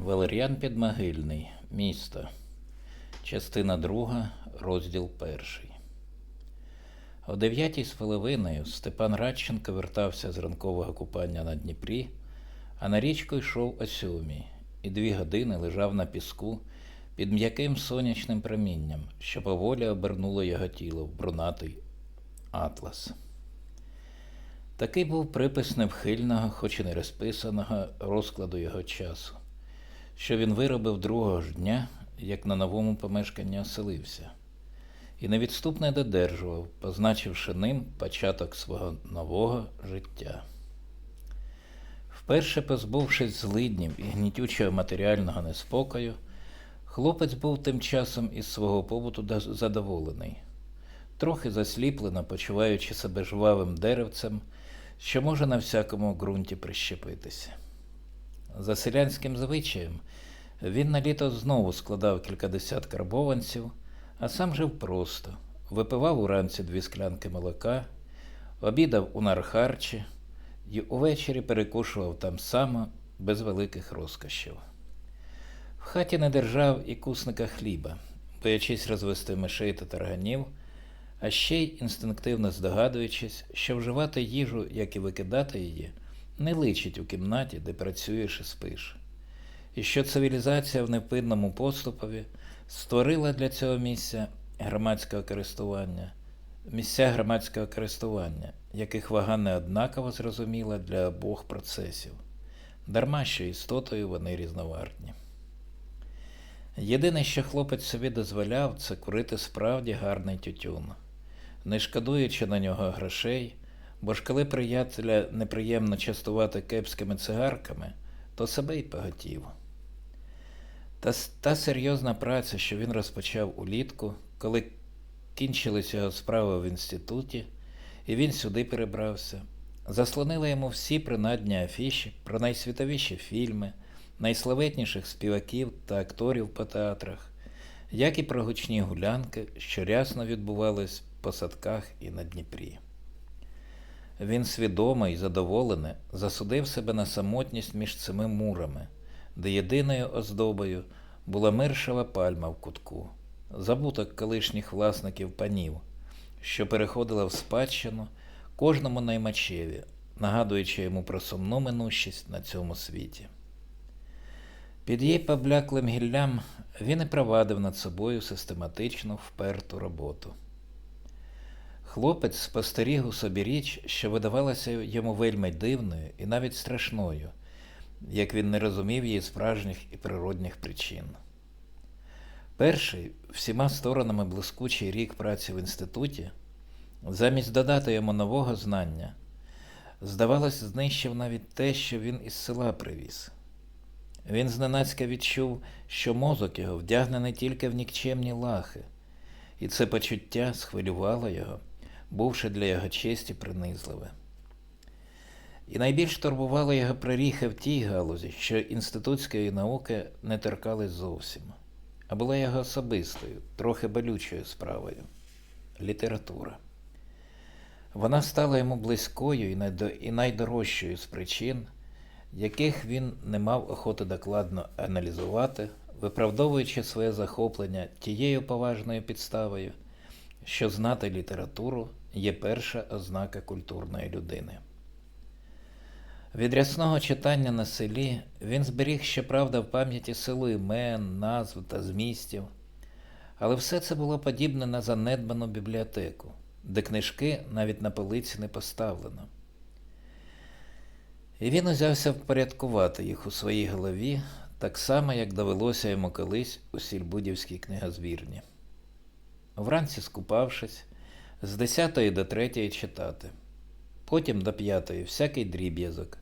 Валеріан Підмогильний. Місто. Частина 2, розділ 1. О дев'ятій з половиною Степан Радченко вертався з ранкового купання на Дніпрі, а на річку йшов о сьомій і дві години лежав на піску під м'яким сонячним промінням, що поволі обернуло його тіло в брунатий атлас. Такий був припис невхильного, хоч і не розписаного розкладу його часу, що він виробив другого ж дня, як на новому помешканні оселився, і невідступно додержував, позначивши ним початок свого нового життя. Вперше позбувшись злиднів і гнітючого матеріального неспокою, хлопець був тим часом із свого побуту задоволений, трохи засліплено почуваючи себе жвавим деревцем, що може на всякому ґрунті прищепитися. За селянським звичаєм він на літо знову складав кількадесят карбованців, а сам жив просто, випивав уранці дві склянки молока, обідав у нархарчі і увечері перекушував там само без великих розкошів. В хаті не держав і кусника хліба, боячись розвести мишей та тарганів, а ще й інстинктивно здогадуючись, що вживати їжу, як і викидати її, не личить у кімнаті, де працюєш і спиш, і що цивілізація в невпинному поступові створила для цього місця громадського користування, місця громадського користування, яких вага не однаково зрозуміла для обох процесів, дарма що істотою вони різновартні. Єдине, що хлопець собі дозволяв, це курити справді гарний тютюн, не шкодуючи на нього грошей, бо ж коли приятеля неприємно частувати кепськими цигарками, то себе й поготів. Та, та серйозна праця, що він розпочав улітку, коли кінчились його справи в інституті, і він сюди перебрався, заслонила йому всі принадні афіші про найсвітовіші фільми, найславетніших співаків та акторів по театрах, як і про гучні гулянки, що рясно відбувались по садках і на Дніпрі. Він свідомо і задоволене засудив себе на самотність між цими мурами, де єдиною оздобою була миршова пальма в кутку, забуток колишніх власників панів, що переходила в спадщину кожному наймачеві, нагадуючи йому про сумну минущість на цьому світі. Під її побляклим гіллям він і провадив над собою систематичну вперту роботу. Хлопець спостеріг у собі річ, що видавалася йому вельми дивною і навіть страшною, як він не розумів її справжніх і природних причин. Перший, всіма сторонами блискучий рік праці в інституті, замість додати йому нового знання, здавалось, знищив навіть те, що він із села привіз. Він зненацька відчув, що мозок його вдягнений тільки в нікчемні лахи, і це почуття схвилювало його, бувши для його честі принизливе. І найбільш турбувало його проріхи в тій галузі, що інститутської науки не торкались зовсім, а була його особистою, трохи болючою справою література. Вона стала йому близькою і найдорожчою з причин, яких він не мав охоти докладно аналізувати, виправдовуючи своє захоплення тією поважною підставою, що знати літературу є перша ознака культурної людини. Від рясного читання на селі він зберіг, щоправда, в пам'яті селу імен, назв та змістів, але все це було подібне на занедбану бібліотеку, де книжки навіть на полиці не поставлено. І він узявся впорядкувати їх у своїй голові, так само, як довелося йому колись у сільбудівській книгозвірні. Вранці скупавшись, з 10 до 3 читати, потім до 5 всякий дріб'язок,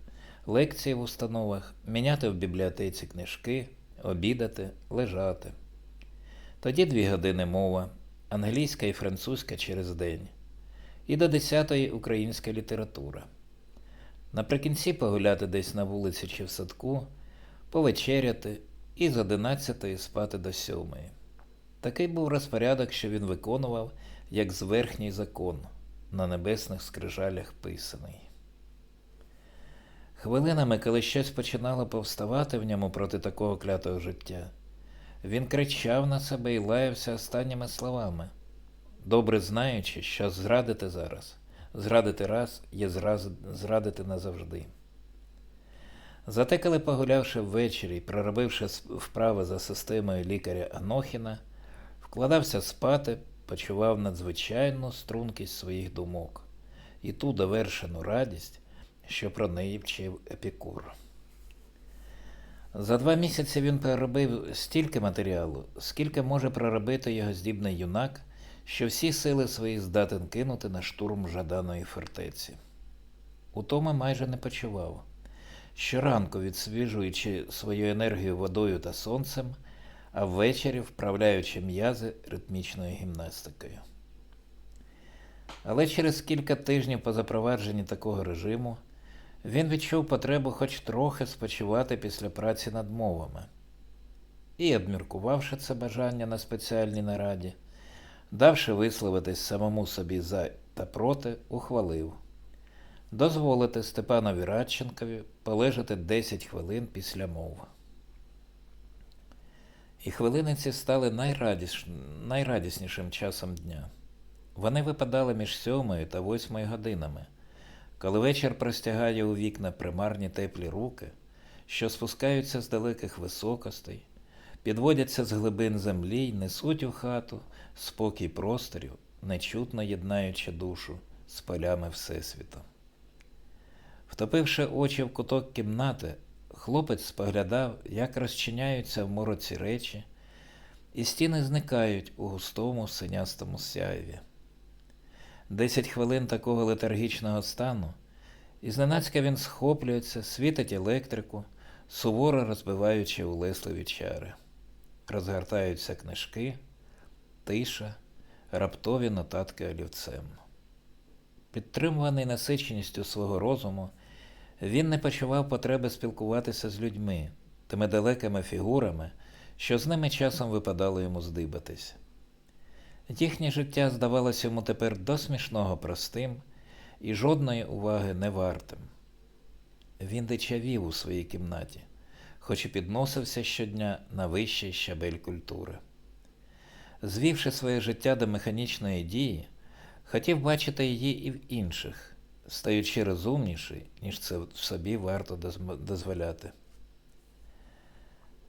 лекції в установах, міняти в бібліотеці книжки, обідати, лежати. Тоді дві години мова, англійська і французька через день, і до 10 українська література. Наприкінці погуляти десь на вулиці чи в садку, повечеряти і з 11 спати до 7. Такий був розпорядок, що він виконував, як зверхній закон, на небесних скрижалях писаний. Хвилинами, коли щось починало повставати в ньому проти такого клятого життя, він кричав на себе і лаявся останніми словами, добре знаючи, що зрадити зараз, зрадити раз є зрадити назавжди. Зате, коли погулявши ввечері і проробивши вправи за системою лікаря Анохіна, вкладався спати, почував надзвичайну стрункість своїх думок і ту довершену радість, що про неї вчив Епікур. За два місяці він проробив стільки матеріалу, скільки може проробити його здібний юнак, що всі сили свої здатен кинути на штурм жаданої фортеці. Утоми майже не почував. Щоранку відсвіжуючи свою енергію водою та сонцем, а ввечері вправляючи м'язи ритмічною гімнастикою. Але через кілька тижнів по запровадженні такого режиму він відчув потребу хоч трохи спочивати після праці над мовами. І, обміркувавши це бажання на спеціальній нараді, давши висловитись самому собі за та проти, ухвалив дозволити Степанові Радченкові полежати 10 хвилин після мов. І хвилини ці стали найрадіш... найрадіснішим часом дня. Вони випадали між сьомою та восьмою годинами, коли вечір простягає у вікна примарні теплі руки, що спускаються з далеких високостей, підводяться з глибин землі й несуть у хату спокій просторів, нечутно єднаючи душу з полями Всесвіту. Втопивши очі в куток кімнати, хлопець споглядав, як розчиняються в мороці речі, і стіни зникають у густому синястому сяйві. Десять хвилин такого летаргічного стану, і зненацька він схоплюється, світить електрику, суворо розбиваючи улесливі чари. Розгортаються книжки, тиша, раптові нотатки олівцем. Підтримуваний насиченістю свого розуму, він не почував потреби спілкуватися з людьми, тими далекими фігурами, що з ними часом випадало йому здибатись. Їхнє життя здавалося йому тепер до смішного простим і жодної уваги не вартим. Він дичавів у своїй кімнаті, хоч і підносився щодня на вищий щабель культури. Звівши своє життя до механічної дії, хотів бачити її і в інших, стаючи розумніший, ніж це собі варто дозволяти.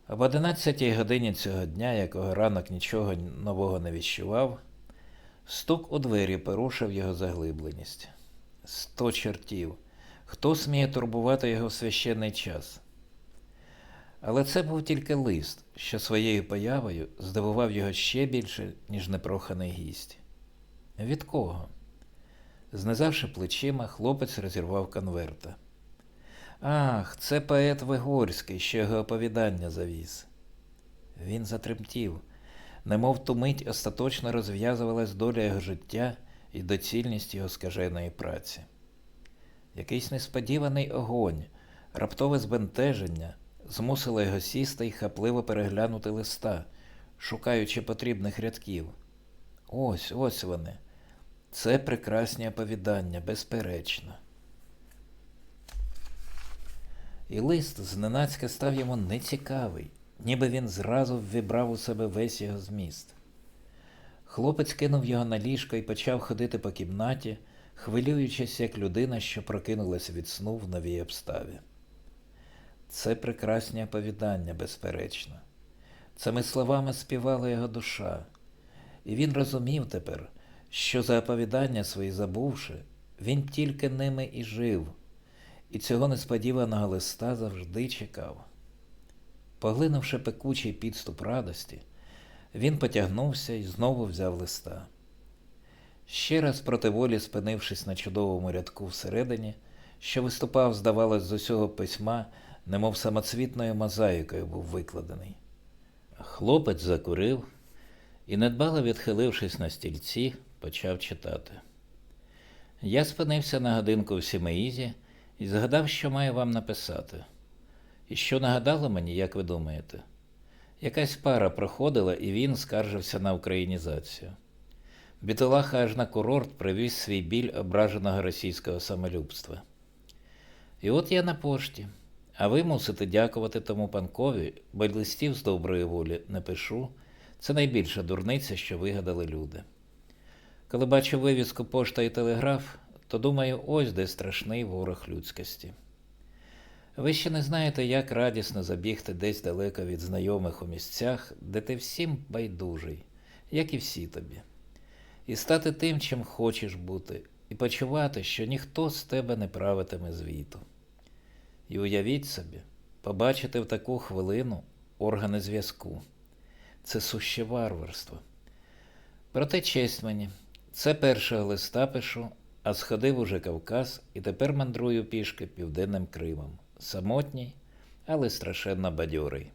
Об одинадцятій годині цього дня, якого ранок нічого нового не відчував, стук у двері порушив його заглибленість. Сто чортів. Хто сміє турбувати його в священний час? Але це був тільки лист, що своєю появою здивував його ще більше, ніж непроханий гість. Від кого? Знизавши плечима, хлопець розірвав конверта. Ах, це поет Вигорський, що його оповідання завіз. Він затремтів, немов ту мить остаточно розв'язувалась доля його життя і доцільність його скаженої праці. Якийсь несподіваний огонь, раптове збентеження змусило його сісти і хапливо переглянути листа, шукаючи потрібних рядків. Ось, ось вони. Це прекрасні оповідання, безперечно. І лист зненацька став йому нецікавий, ніби він зразу ввібрав у себе весь його зміст. Хлопець кинув його на ліжко і почав ходити по кімнаті, хвилюючись, як людина, що прокинулась від сну в новій обставі. Це прекрасні оповідання, безперечно. Цими словами співала його душа, і він розумів тепер, що за оповідання свої забувши, він тільки ними і жив, і цього несподіваного листа завжди чекав. Поглинувши пекучий підступ радості, він потягнувся і знову взяв листа. Ще раз проти волі спинившись на чудовому рядку всередині, що виступав, здавалось, з усього письма, немов самоцвітною мозаїкою був викладений. Хлопець закурив і, недбало відхилившись на стільці, почав читати. Я спинився на годинку в Сімеїзі і згадав, що маю вам написати. І що нагадало мені, як ви думаєте? Якась пара проходила, і він скаржився на українізацію. Бітолаха аж на курорт привіз свій біль ображеного російського самолюбства. І от я на пошті. А ви мусите дякувати тому панкові, бо листів з доброї волі не пишу. Це найбільша дурниця, що вигадали люди. Коли бачу вивіску пошта і телеграф, то думаю, ось де страшний ворог людськості. Ви ще не знаєте, як радісно забігти десь далеко від знайомих у місцях, де ти всім байдужий, як і всі тобі, і стати тим, чим хочеш бути, і почувати, що ніхто з тебе не правитиме звіту. І уявіть собі, побачити в таку хвилину органи зв'язку. Це суще варварство. Проте честь мені, це першого листа пишу, а сходив уже Кавказ і тепер мандрую пішки південним Кримом. Самотній, але страшенно бадьорий.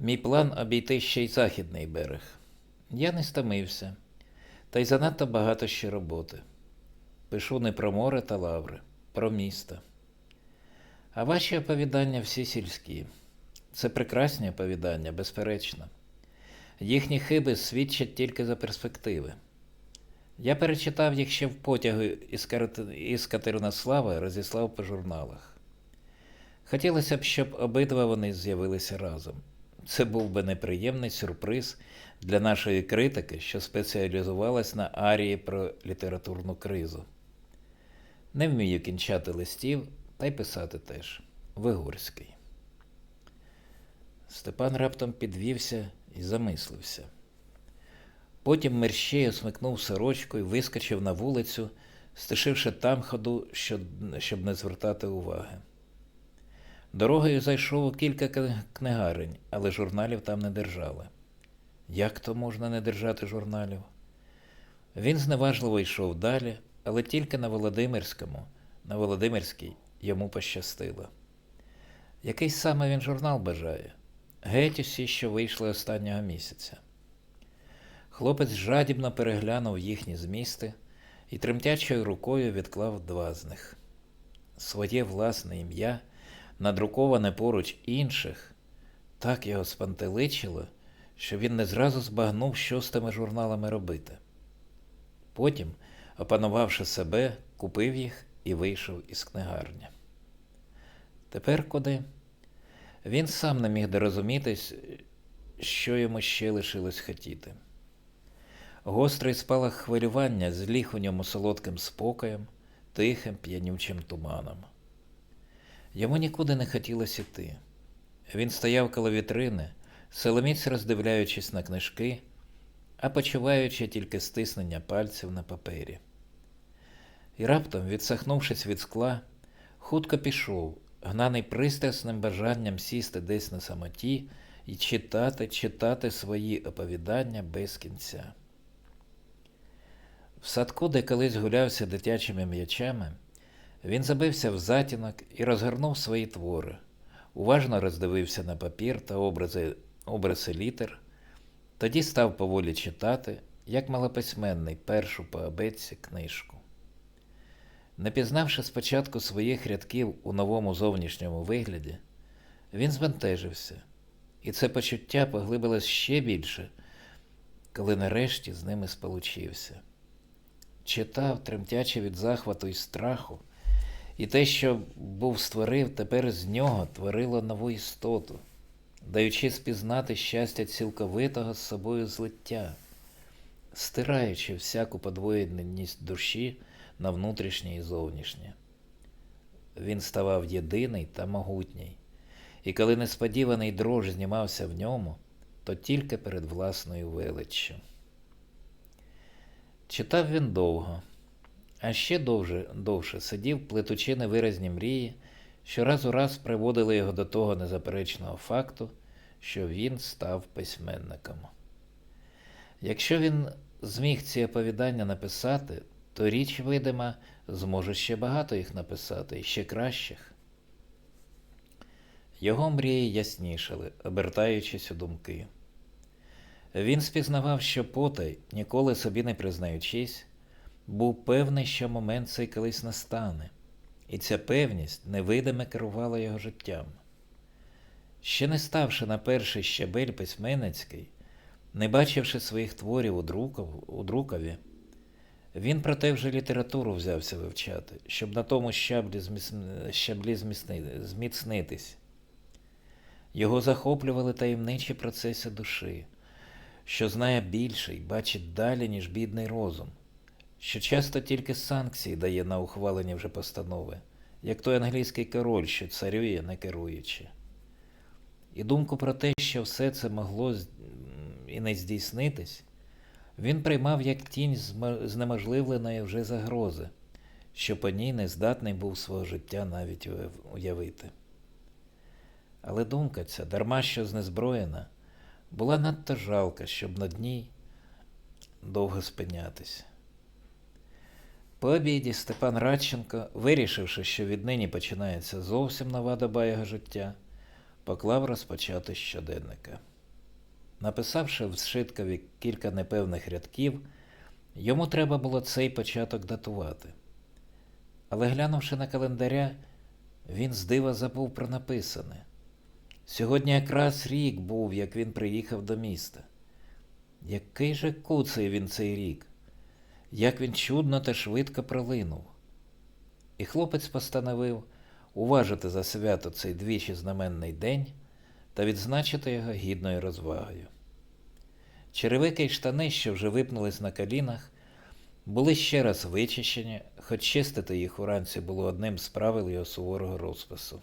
Мій план обійти ще й західний берег. Я не стомився, та й занадто багато ще роботи. Пишу не про море та лаври, про місто. А ваші оповідання всі сільські. Це прекрасні оповідання, безперечно. Їхні хиби свідчать тільки за перспективи. Я перечитав їх ще в потягу із, Кар- із розіслав по журналах. Хотілося б, щоб обидва вони з'явилися разом. Це був би неприємний сюрприз для нашої критики, що спеціалізувалась на арії про літературну кризу. Не вмію кінчати листів, та й писати теж. Вигурський. Степан раптом підвівся і замислився. Потім мерщею смикнув сорочку і вискочив на вулицю, стишивши там ходу, щоб, не звертати уваги. Дорогою зайшов у кілька книгарень, але журналів там не держали. Як то можна не держати журналів? Він зневажливо йшов далі, але тільки на Володимирському, на Володимирській йому пощастило. Який саме він журнал бажає? Геть усі, що вийшли останнього місяця. Хлопець жадібно переглянув їхні змісти і тремтячою рукою відклав два з них. Своє власне ім'я, надруковане поруч інших, так його спантеличило, що він не зразу збагнув, що з тими журналами робити. Потім, опанувавши себе, купив їх і вийшов із книгарні. Тепер куди? Він сам не міг дорозумітись, що йому ще лишилось хотіти. Гострий спалах хвилювання зліг у ньому солодким спокоєм, тихим п'янючим туманом. Йому нікуди не хотілося йти. Він стояв коло вітрини, силоміць роздивляючись на книжки, а почуваючи тільки стиснення пальців на папері. І раптом, відсахнувшись від скла, хутко пішов, гнаний пристрасним бажанням сісти десь на самоті і читати, читати свої оповідання без кінця. В садку, де колись гулявся дитячими м'ячами, він забився в затінок і розгорнув свої твори, уважно роздивився на папір та образи, образи літер, тоді став поволі читати, як малописьменний першу по абетці книжку. Не пізнавши спочатку своїх рядків у новому зовнішньому вигляді, він збентежився, і це почуття поглибилось ще більше, коли нарешті з ними сполучився. Читав, тремтячи від захвату і страху, і те, що був створив, тепер з нього творило нову істоту, даючи спізнати щастя цілковитого з собою злиття, стираючи всяку подвоєність душі на внутрішнє і зовнішнє. Він ставав єдиний та могутній, і коли несподіваний дрож знімався в ньому, то тільки перед власною величчю. Читав він довго, а ще довше, довше сидів, плетучи невиразні мрії, що раз у раз приводили його до того незаперечного факту, що він став письменником. Якщо він зміг ці оповідання написати, то річ видима зможе ще багато їх написати, і ще кращих. Його мрії яснішали, обертаючись у думки. Він спізнавав, що потай, ніколи собі не признаючись, був певний, що момент цей колись настане, і ця певність невидиме керувала його життям. Ще не ставши на перший щабель письменницький, не бачивши своїх творів у, друков, у друкові, Він проте вже літературу взявся вивчати, щоб на тому щаблі, щаблі зміцни... зміцнитись. Його захоплювали таємничі процеси душі, що знає більше і бачить далі, ніж бідний розум, що часто тільки санкції дає на ухвалення вже постанови, як той англійський король, що царює, не керуючи. І думку про те, що все це могло і не здійснитись, він приймав як тінь знеможливленої вже загрози, що по ній не здатний був свого життя навіть уявити. Але думка ця, дарма що знезброєна, була надто жалка, щоб над ній довго спинятись. По обіді Степан Радченко, вирішивши, що віднині починається зовсім нова доба його життя, поклав розпочати щоденника. Написавши в Шиткові кілька непевних рядків, йому треба було цей початок датувати. Але глянувши на календаря, він з дива забув про написане. Сьогодні якраз рік був, як він приїхав до міста. Який же куций він цей рік, як він чудно та швидко пролинув. І хлопець постановив уважити за свято цей двічі знаменний день та відзначити його гідною розвагою. Черевики й штани, що вже випнулись на колінах, були ще раз вичищені, хоч чистити їх уранці було одним з правил його суворого розпису.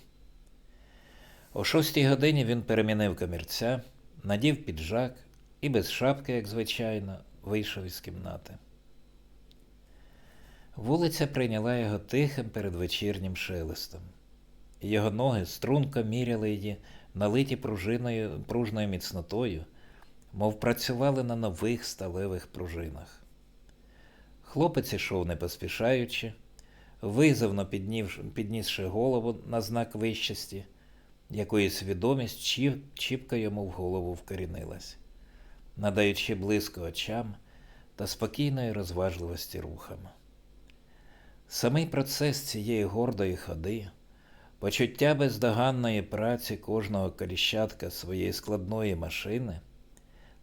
О шостій годині він перемінив камірця, надів піджак і без шапки, як звичайно, вийшов із кімнати. Вулиця прийняла його тихим передвечірнім шелестом. Його ноги струнко міряли її, налиті пружиною, пружною міцнотою, мов працювали на нових сталевих пружинах. Хлопець ішов не поспішаючи, визовно піднісши голову на знак вищості, якої свідомість чіп, чіпко йому в голову вкорінилась, надаючи блиску очам та спокійної розважливості рухам. Самий процес цієї гордої ходи, почуття бездоганної праці кожного коліщатка своєї складної машини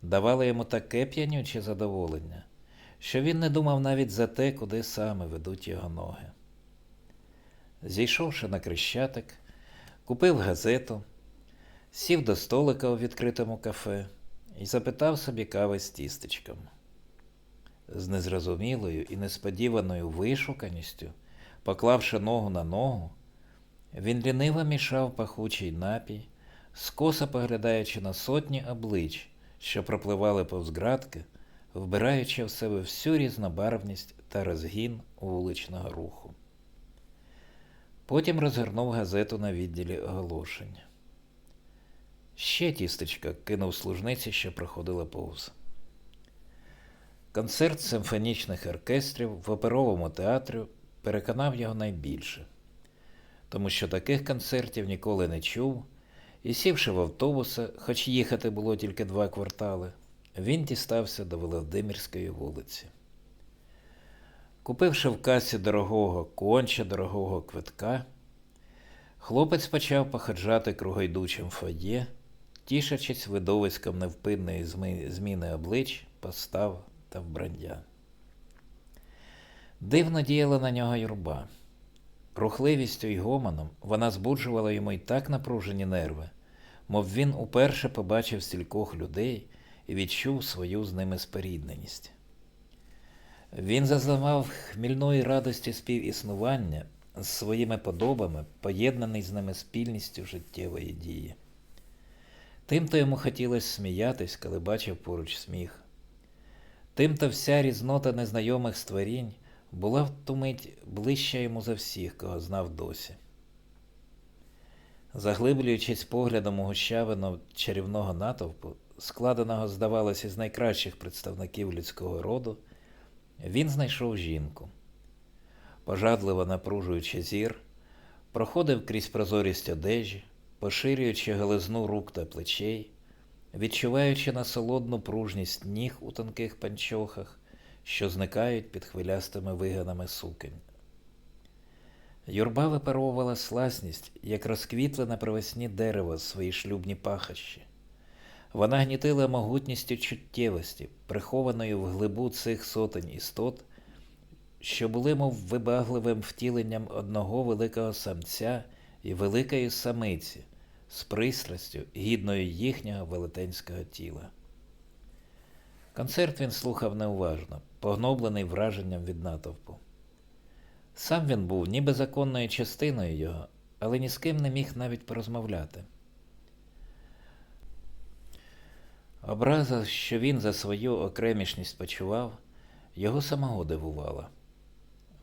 давали йому таке п'янюче задоволення, що він не думав навіть за те, куди саме ведуть його ноги. Зійшовши на крещатик, купив газету, сів до столика у відкритому кафе і запитав собі кави з тістечком. З незрозумілою і несподіваною вишуканістю, поклавши ногу на ногу, він ліниво мішав пахучий напій, скоса поглядаючи на сотні облич, що пропливали повз градки, вбираючи в себе всю різнобарвність та розгін вуличного руху. Потім розгорнув газету на відділі оголошень. Ще тістечка кинув служниці, що проходила повз. Концерт симфонічних оркестрів в оперовому театрі переконав його найбільше, тому що таких концертів ніколи не чув, і сівши в автобуса, хоч їхати було тільки два квартали, він дістався до Володимирської вулиці. Купивши в касі дорогого конче дорогого квитка, хлопець почав походжати кругойдучим фоє, тішачись видовиськом невпинної зміни облич, постав та вбрання. Дивно діяла на нього юрба. Рухливістю й гомоном вона збуджувала йому й так напружені нерви, мов він уперше побачив стількох людей і відчув свою з ними спорідненість. Він зазнавав хмільної радості співіснування з своїми подобами, поєднаний з ними спільністю життєвої дії. Тим-то йому хотілося сміятись, коли бачив поруч сміх. Тим-то вся різнота незнайомих створінь була в ту мить ближча йому за всіх, кого знав досі. Заглиблюючись поглядом у гущавину чарівного натовпу, складеного, здавалося, з найкращих представників людського роду, він знайшов жінку. Пожадливо напружуючи зір, проходив крізь прозорість одежі, поширюючи гализну рук та плечей, відчуваючи насолодну пружність ніг у тонких панчохах, що зникають під хвилястими виганами суконь. Юрба випаровувала сласність, як розквітле на привесні дерево свої шлюбні пахощі. Вона гнітила могутністю чуттєвості, прихованою в глибу цих сотень істот, що були мов вибагливим втіленням одного великого самця і великої самиці з пристрастю, гідною їхнього велетенського тіла. Концерт він слухав неуважно, погноблений враженням від натовпу. Сам він був ніби законною частиною його, але ні з ким не міг навіть порозмовляти. Образа, що він за свою окремішність почував, його самого дивувала.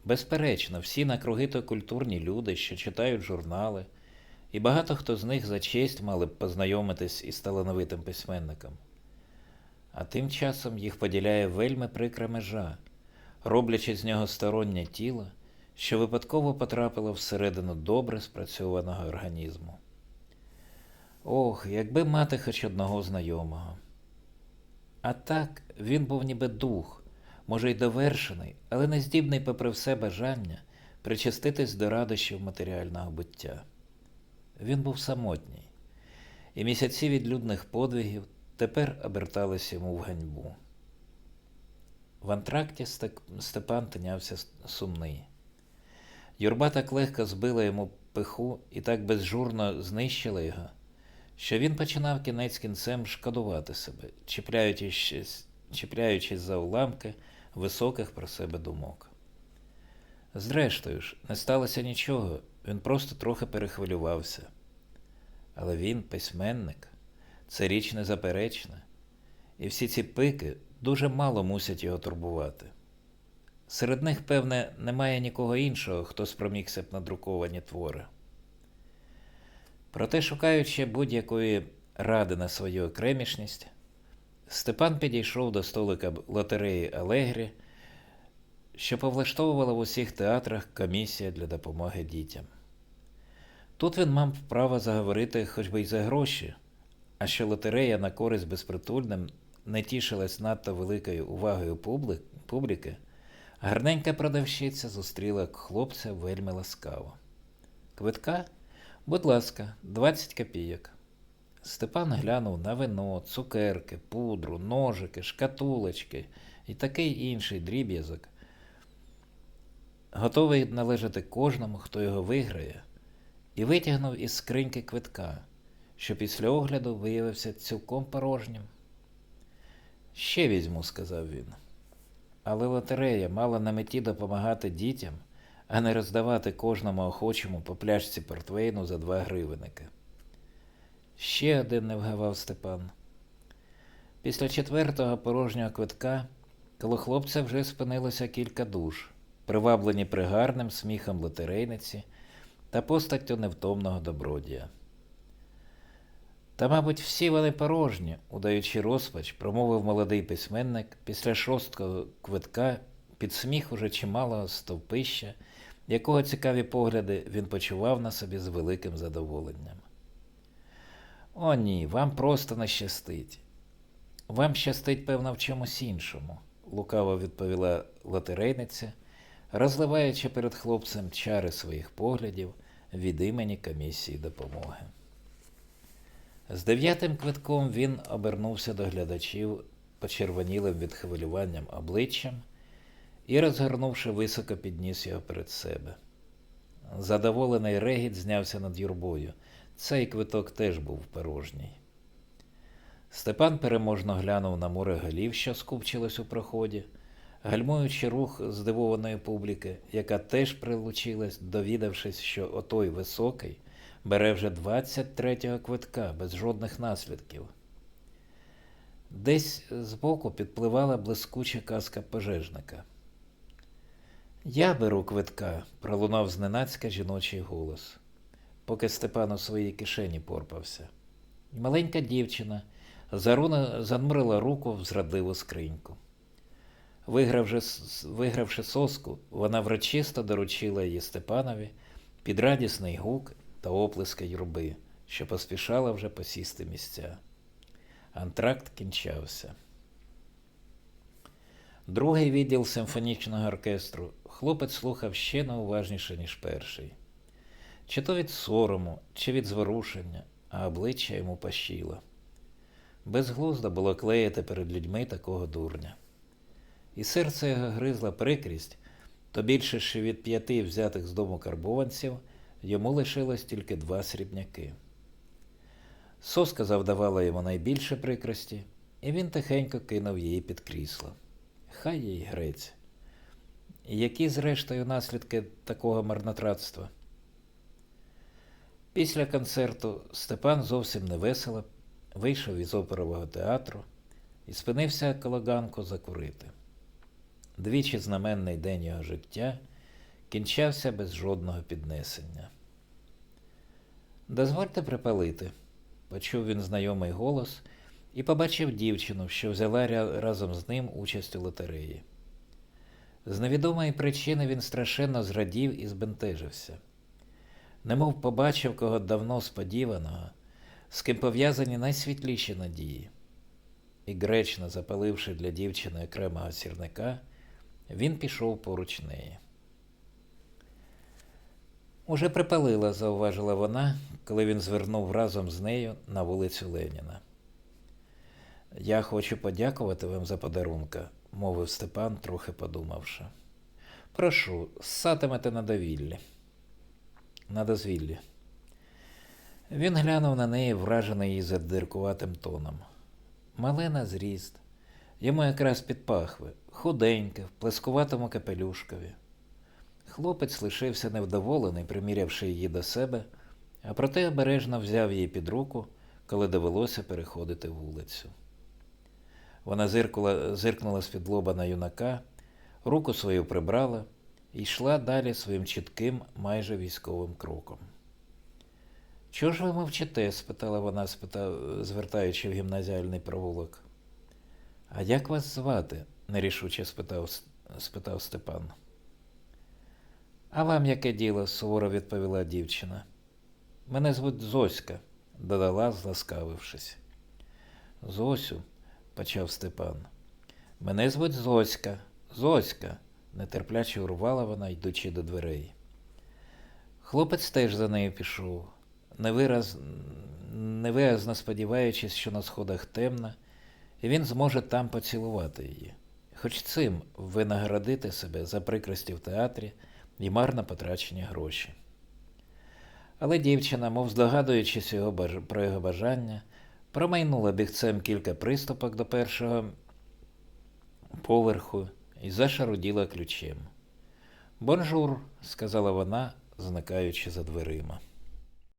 Безперечно, всі накруги то культурні люди, що читають журнали, і багато хто з них за честь мали б познайомитись із талановитим письменником. А тим часом їх поділяє вельми прикра межа, роблячи з нього стороннє тіло, що випадково потрапило всередину добре спрацьованого організму. Ох, якби мати хоч одного знайомого. А так він був ніби дух, може й довершений, але не здібний, попри все бажання, причаститись до радощів матеріального буття. Він був самотній, і місяці відлюдних подвигів тепер оберталися йому в ганьбу. В антракті Степан тинявся сумний. Юрба так легко збила йому пиху і так безжурно знищила його, що він починав кінець кінцем шкодувати себе, чіпляючись, чіпляючись за уламки високих про себе думок. Зрештою ж, не сталося нічого, він просто трохи перехвилювався. Але він, письменник, це річ незаперечна, і всі ці пики дуже мало мусять його турбувати. Серед них, певне, немає нікого іншого, хто спромігся б на друковані твори. Проте, шукаючи будь-якої ради на свою окремішність, Степан підійшов до столика лотереї Алегрі, що повлаштовувала в усіх театрах комісія для допомоги дітям. Тут він мав право заговорити хоч би й за гроші, а що лотерея на користь безпритульним не тішилась надто великою увагою публіки, гарненька продавщиця зустріла хлопця вельми ласкаво. Квитка? Будь ласка, 20 копійок. Степан глянув на вино, цукерки, пудру, ножики, шкатулочки і такий інший дріб'язок, готовий належати кожному, хто його виграє, і витягнув із скриньки квитка, що після огляду виявився цілком порожнім. Ще візьму, сказав він. Але лотерея мала на меті допомагати дітям, а не роздавати кожному охочому по пляшці портвейну за два гривенники. Ще один не вгавав Степан. Після четвертого порожнього квитка коло хлопця вже спинилося кілька душ, приваблені пригарним сміхом лотерейниці та постаттю невтомного добродія. Та, мабуть, всі вони порожні, удаючи розпач, промовив молодий письменник після шостого квитка під сміх уже чималого стовпища, якого цікаві погляди він почував на собі з великим задоволенням. О, ні, вам просто не щастить. Вам щастить, певно, в чомусь іншому, лукаво відповіла лотерейниця, розливаючи перед хлопцем чари своїх поглядів від імені комісії допомоги. З дев'ятим квитком він обернувся до глядачів почервонілим від хвилюванням обличчям і, розгорнувши високо, підніс його перед себе. Задоволений регіт знявся над юрбою. Цей квиток теж був порожній. Степан переможно глянув на море голів, що скупчилось у проході, гальмуючи рух здивованої публіки, яка теж прилучилась, довідавшись, що отой високий бере вже 23-го квитка без жодних наслідків. Десь збоку підпливала блискуча казка пожежника. Я беру квитка, пролунав зненацька жіночий голос, поки Степан у своїй кишені порпався. Маленька дівчина занурила руку в зрадливу скриньку. Вигравши, вигравши соску, вона врочисто доручила її Степанові під радісний гук та оплески юрби, що поспішала вже посісти місця. Антракт кінчався. Другий відділ симфонічного оркестру хлопець слухав ще неуважніше, ніж перший. Чи то від сорому, чи від зворушення, а обличчя йому пащило. Безглуздо було клеїти перед людьми такого дурня. І серце його гризла прикрість, то більше що від п'яти взятих з дому карбованців йому лишилось тільки два срібняки. Соска завдавала йому найбільше прикрості, і він тихенько кинув її під крісло. Хай їй грець. Які, зрештою, наслідки такого марнотратства? Після концерту Степан зовсім невесело вийшов із оперового театру і спинився коло закурити. Двічі знаменний день його життя кінчався без жодного піднесення. Дозвольте припалити, почув він знайомий голос і побачив дівчину, що взяла разом з ним участь у лотереї. З невідомої причини він страшенно зрадів і збентежився. Немов побачив кого давно сподіваного, з ким пов'язані найсвітліші надії. І гречно запаливши для дівчини окремого сірника, він пішов поруч неї. Уже припалила, зауважила вона, коли він звернув разом з нею на вулицю Леніна. Я хочу подякувати вам за подарунка, мовив Степан, трохи подумавши. Прошу, ссатимете на довіллі. На дозвіллі. Він глянув на неї, вражений її задиркуватим тоном. Мале на зріст, йому якраз під пахви, худеньке, в плескуватому капелюшкові. Хлопець лишився невдоволений, примірявши її до себе, а проте обережно взяв її під руку, коли довелося переходити вулицю. Вона зиркнула, зиркнула з-під лоба на юнака, руку свою прибрала і йшла далі своїм чітким, майже військовим кроком. Чого ж ви мовчите? спитала вона, спитав, звертаючи в гімназіальний провулок. А як вас звати? нерішуче спитав, спитав Степан. А вам яке діло? суворо відповіла дівчина. Мене звуть Зоська, додала, зласкавившись. Зосю, почав Степан. Мене звуть Зоська, Зоська, нетерпляче урвала вона, йдучи до дверей. Хлопець теж за нею пішов, невираз... невиразно сподіваючись, що на сходах темно, і він зможе там поцілувати її, хоч цим винагородити себе за прикрості в театрі і марно потрачені гроші. Але дівчина, мов здогадуючись його про його бажання, промайнула бігцем кілька приступок до першого поверху і зашаруділа ключем. Бонжур, сказала вона, зникаючи за дверима.